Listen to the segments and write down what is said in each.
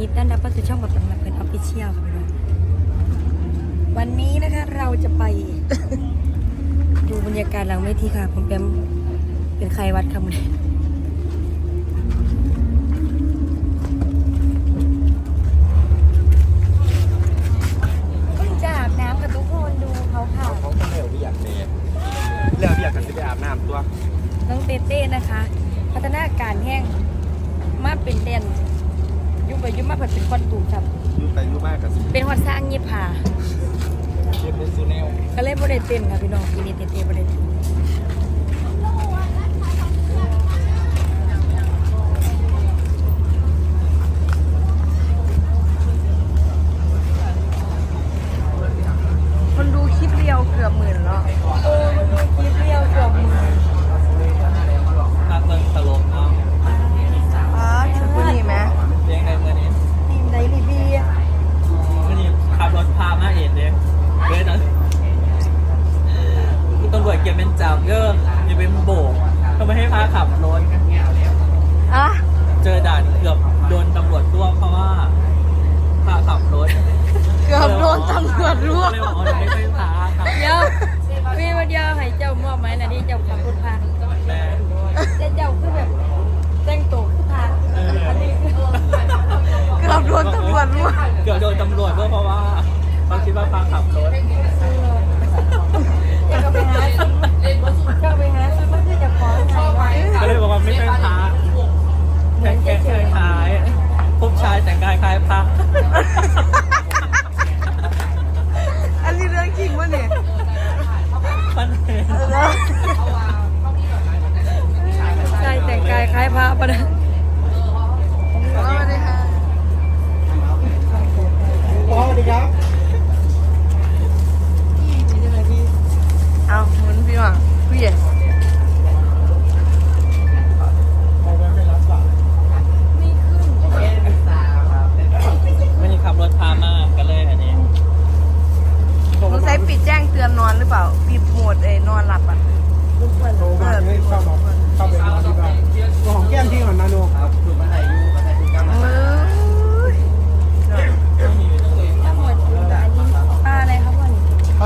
ดีต้อนรับเข้าสู่ช่องแบบตำนานเพื่อนออฟฟิเชียลค่ะพี่น้องวันนี้นะคะเราจะไป ดูบรรยากาศหลังเวทีค่ะผมแปมเป็นใครวัดคำเลย ผ่าเจ็บสุก็เลยบริเต็มค่ะพี่น้องปีนี้เต็มเต็มบริเต็มคนดูคลิปเดียวเกือบหมื่นแล้ว จับเยอะยังไปโบกเขาไม่ให้พาขับรถอะเจอด่านเกือบโดนตำรวจรวบเพราะว่าพาขับรถเกือบโดนตำรวจรวบเลยวไม่พาเดี๋ยวมีวันเดียวให้เจ้ามอบไหมนะที่เจ้าขับรถพา แม่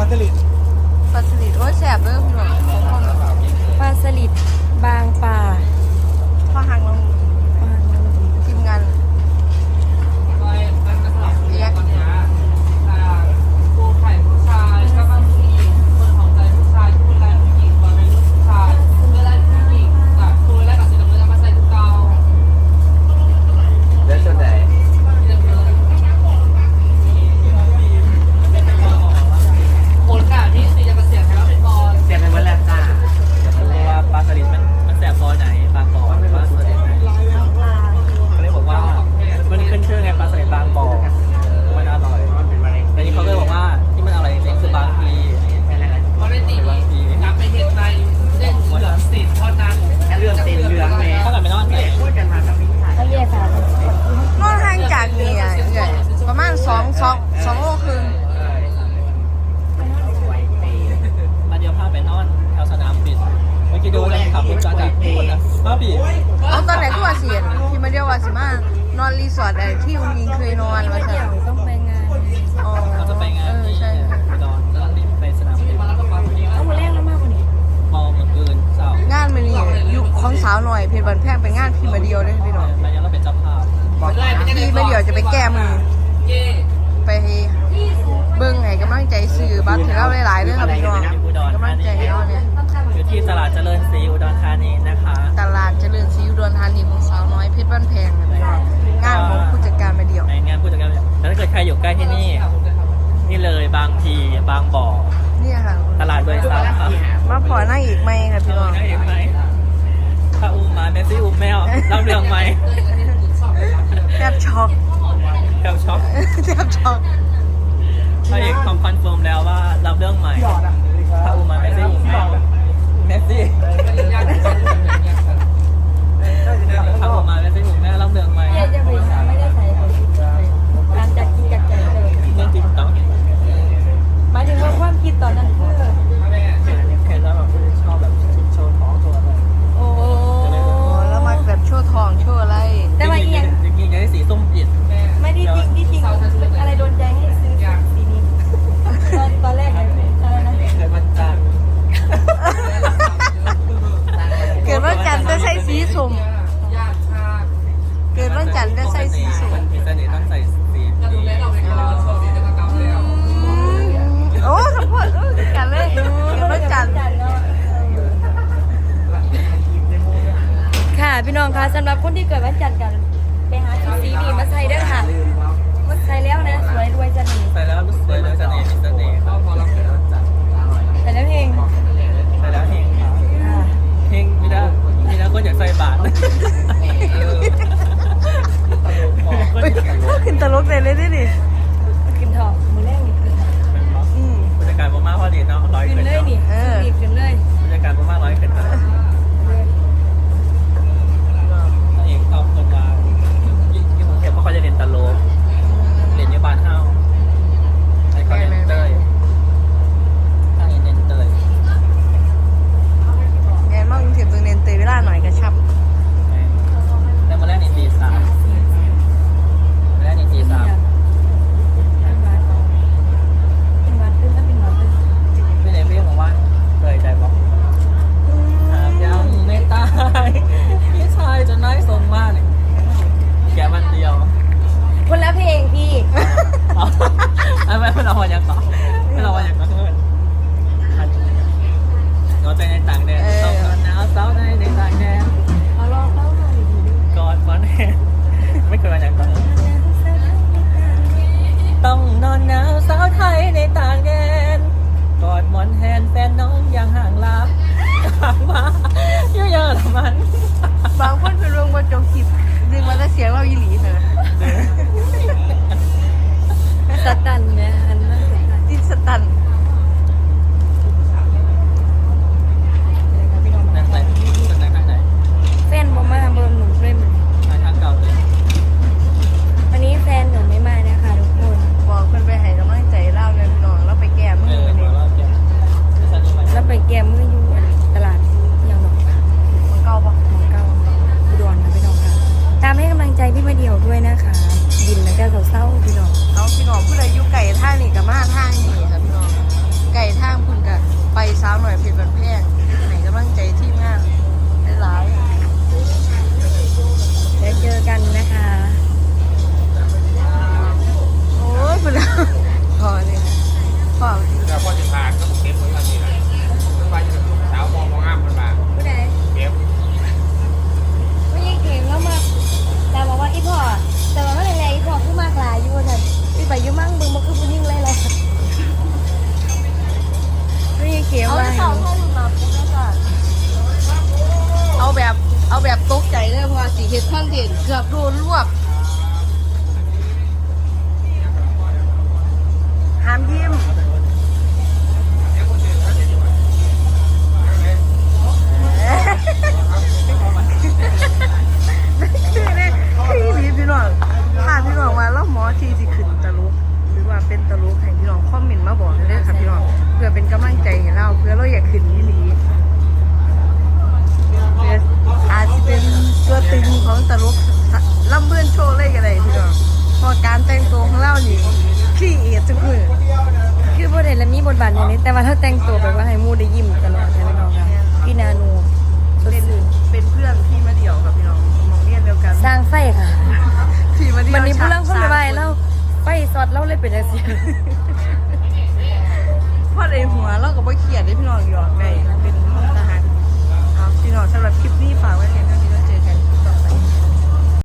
దాకా อนรีสอร์ทไอ้ที่คุณยิงเคยนอนมาเถะต้องไปงานเราจะไปงานใช่อุรีบไปสนามบินเอาหัวแรกแล้วมากกว่านี้มองเหมือนอื่นเศร้งานมันนี่ยุคของสาวหน่อยเพชรบันแพงไปงานพี่มาเดียวเลยพี่หน่อย แล้ยังเราเป็นเจ้าภาพ พี่มาเดียวจะไปแก้มือ บางทีบางบ่อ เนี่ยค่ะตลาดเบยซับครัมาขอนั่งอีกไหมค่ะพี่น้องมถ้าอุ้มมาแม่ซี่อุ้มแมวรับเรื่องไหมแทบช็อกแทบช็อกแทบช็อกเราเอกทำคอนเฟิร์มแล้วว่ารับเรื่องใหม่ รถเสร็จเลยดิ แต่ในต่างแดนเออ เอาหนาวเสาใน เอาแบบตกใจเลยเพราะว่าสีเห็ดข้างเด่นเกือบโดนรวบห้ามยิ้ม ไปเลยสิ